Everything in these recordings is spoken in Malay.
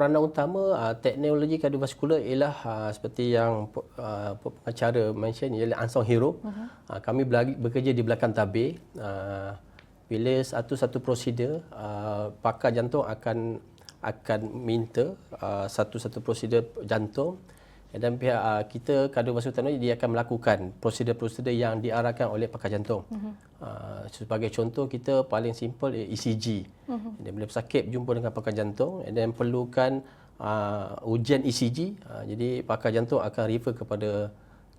peranan utama uh, teknologi kardiovaskular ialah uh, seperti yang uh, pengacara mention ialah unsung hero. Uh-huh. Uh, kami bekerja di belakang tabir. Uh, bila satu-satu prosedur uh, pakar jantung akan akan minta uh, satu-satu prosedur jantung dan pihak uh, kita kardiovaskular teknologi dia akan melakukan prosedur-prosedur yang diarahkan oleh pakar jantung. Uh-huh. Uh, sebagai contoh kita paling simple ECG. Uh-huh. Dan bila sakit jumpa dengan pakar jantung dan perlukan uh, ujian ECG. Uh, jadi pakar jantung akan refer kepada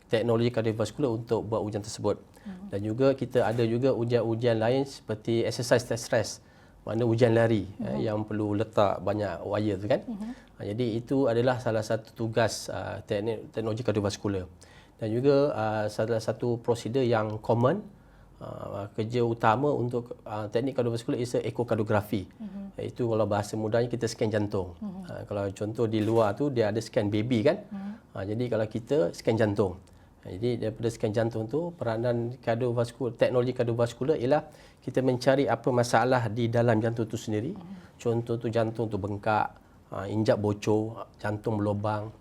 teknologi kardiovaskular untuk buat ujian tersebut. Uh-huh. Dan juga kita ada juga ujian-ujian lain seperti exercise test stress mana ujian lari uh-huh. eh, yang perlu letak banyak wire tu kan. Uh-huh. Jadi itu adalah salah satu tugas uh, teknik, teknologi kardiovaskular. Dan juga uh, salah satu prosedur yang common uh, kerja utama untuk uh, teknik kardiovaskular is ekokardiografi. Uh-huh. Itu kalau bahasa mudahnya kita scan jantung. Uh-huh. Uh, kalau contoh di luar tu dia ada scan baby kan. Uh-huh. Uh, jadi kalau kita scan jantung. Jadi daripada scan jantung tu peranan kardiovaskular teknologi kardiovaskular ialah kita mencari apa masalah di dalam jantung tu sendiri. Contoh tu jantung tu bengkak, uh, injak bocor, jantung berlubang,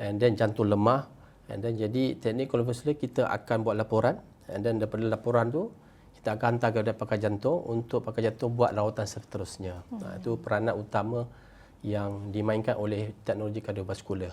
and then jantung lemah. And then jadi teknik kardiovaskular kita akan buat laporan. And then daripada laporan tu kita akan hantar kepada pakar jantung untuk pakar jantung buat rawatan seterusnya. Hmm. Uh, itu peranan utama yang dimainkan oleh teknologi kardiovaskular.